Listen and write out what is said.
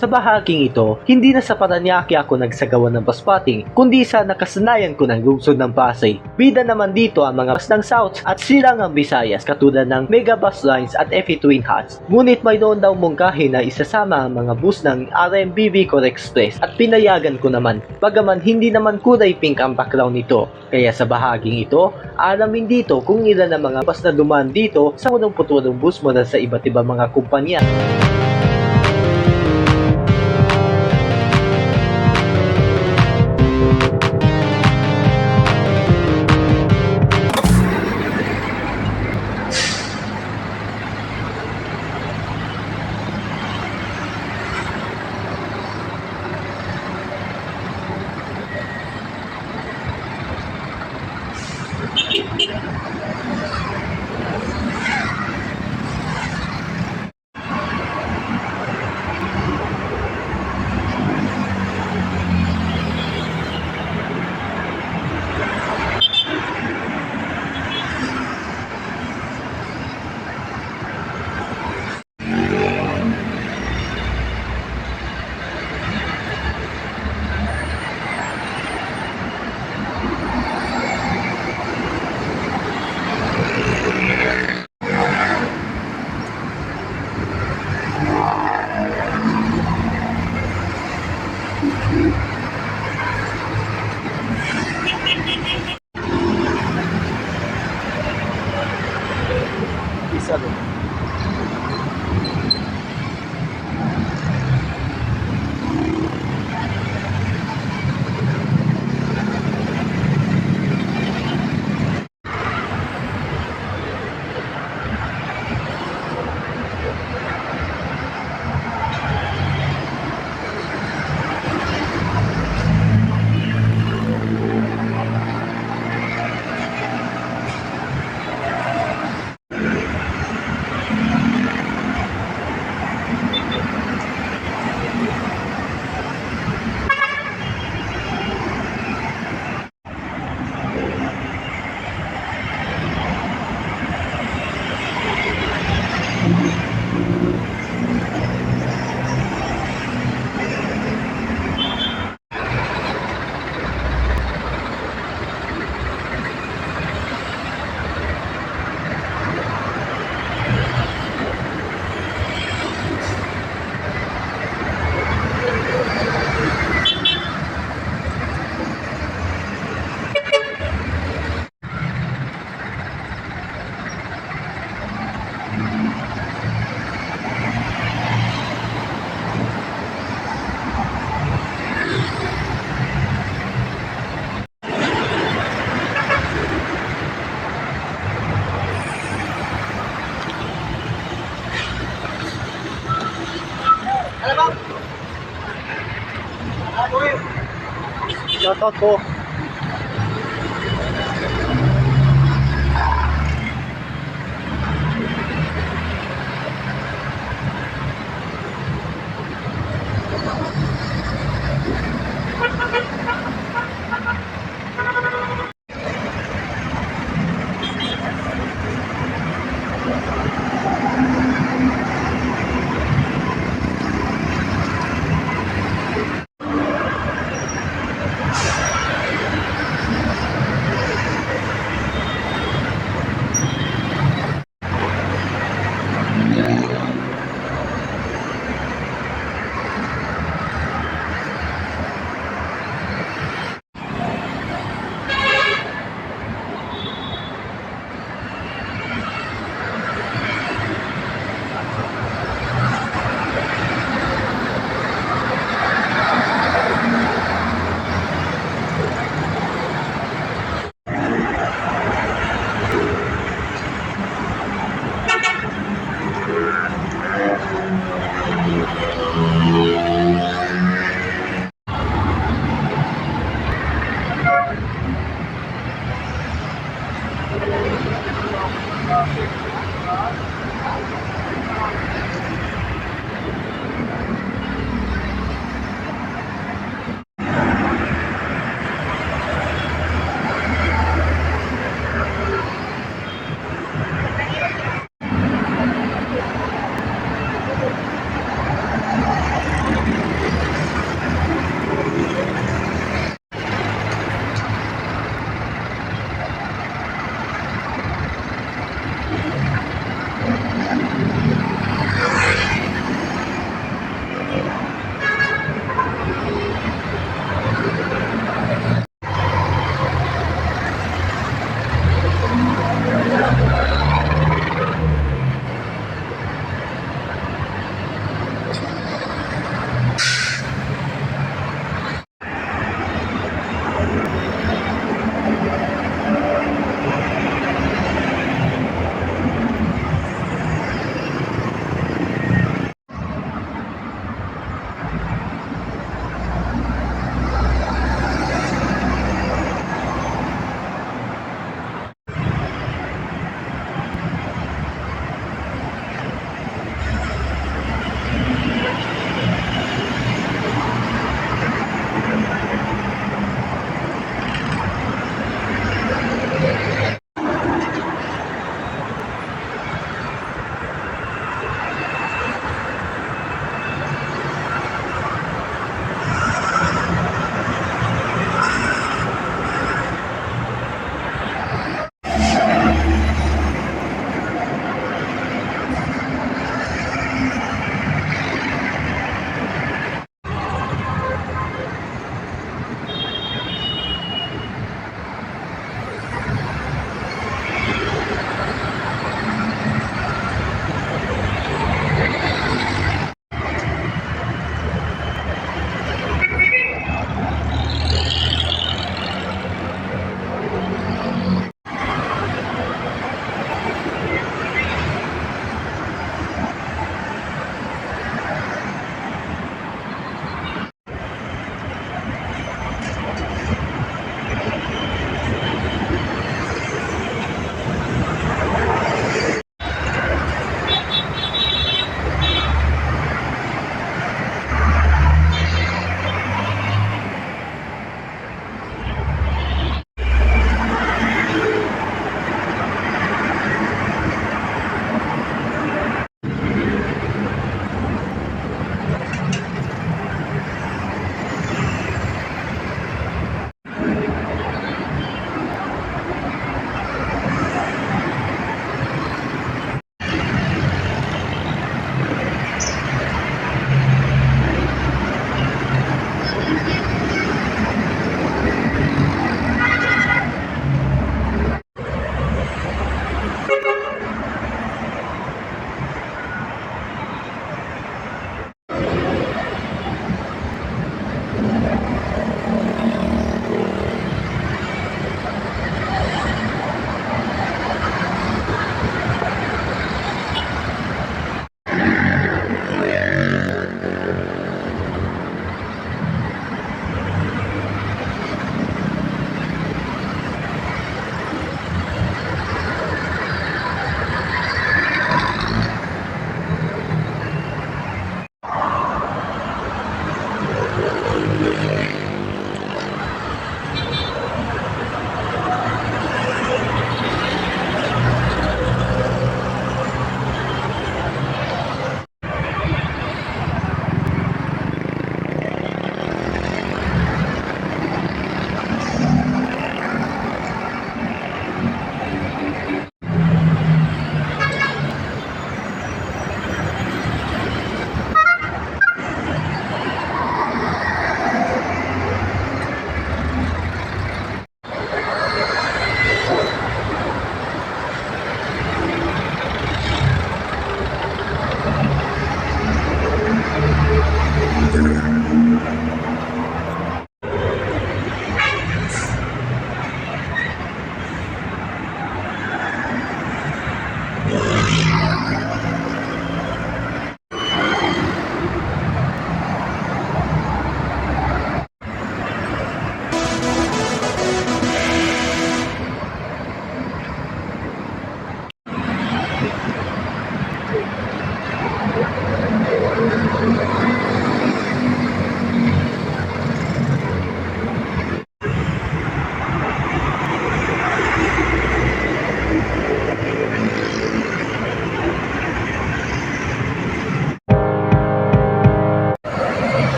Sa bahaging ito, hindi na sa Paranaque ako nagsagawa ng bus spotting, kundi sa nakasanayan ko ng lungsod ng Pasay. Bida naman dito ang mga bus ng South at silangang Visayas katulad ng Mega Bus Lines at FE Twin Hats. Ngunit mayroon daw mungkahi na isasama ang mga bus ng RMBB Core Express at pinayagan ko naman, bagaman hindi naman kulay pink ang background nito. Kaya sa bahaging ito, alamin dito kung ilan ang mga bus na dumaan dito sa unang putulong bus mula sa iba't ibang mga kumpanya. Tá, tá, tá.